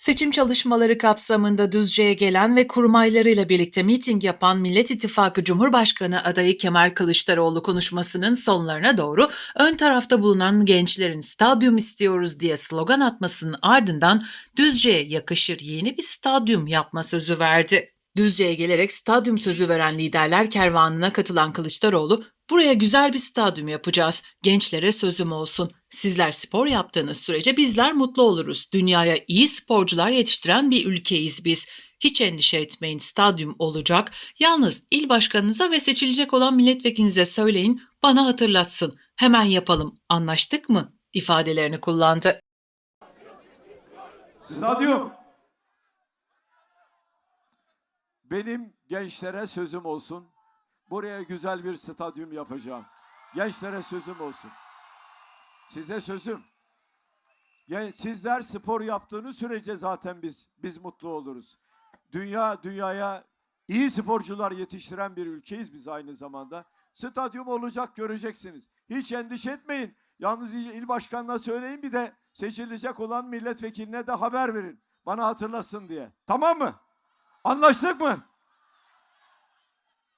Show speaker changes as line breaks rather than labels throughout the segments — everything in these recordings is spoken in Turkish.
Seçim çalışmaları kapsamında Düzce'ye gelen ve kurmaylarıyla birlikte miting yapan Millet İttifakı Cumhurbaşkanı adayı Kemal Kılıçdaroğlu konuşmasının sonlarına doğru ön tarafta bulunan gençlerin stadyum istiyoruz diye slogan atmasının ardından Düzce'ye yakışır yeni bir stadyum yapma sözü verdi. Düzce'ye gelerek stadyum sözü veren liderler kervanına katılan Kılıçdaroğlu, Buraya güzel bir stadyum yapacağız. Gençlere sözüm olsun. Sizler spor yaptığınız sürece bizler mutlu oluruz. Dünyaya iyi sporcular yetiştiren bir ülkeyiz biz. Hiç endişe etmeyin stadyum olacak. Yalnız il başkanınıza ve seçilecek olan milletvekilinize söyleyin bana hatırlatsın. Hemen yapalım. Anlaştık mı? ifadelerini kullandı.
Stadyum. Benim gençlere sözüm olsun. Buraya güzel bir stadyum yapacağım. Gençlere sözüm olsun. Size sözüm. Sizler spor yaptığınız sürece zaten biz biz mutlu oluruz. Dünya dünyaya iyi sporcular yetiştiren bir ülkeyiz biz aynı zamanda. Stadyum olacak göreceksiniz. Hiç endişe etmeyin. Yalnız il, il başkanına söyleyin bir de seçilecek olan milletvekiline de haber verin. Bana hatırlasın diye. Tamam mı? Anlaştık mı?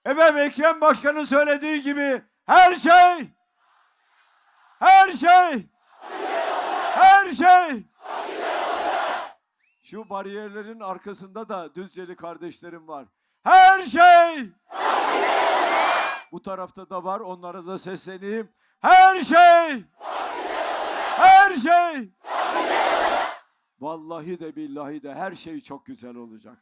Efendim Ekrem Başkan'ın söylediği gibi her şey her şey her şey şu bariyerlerin arkasında da Düzceli kardeşlerim var. Her şey bu tarafta da var onlara da sesleneyim. Her şey her şey Vallahi de billahi de her şey çok güzel olacak.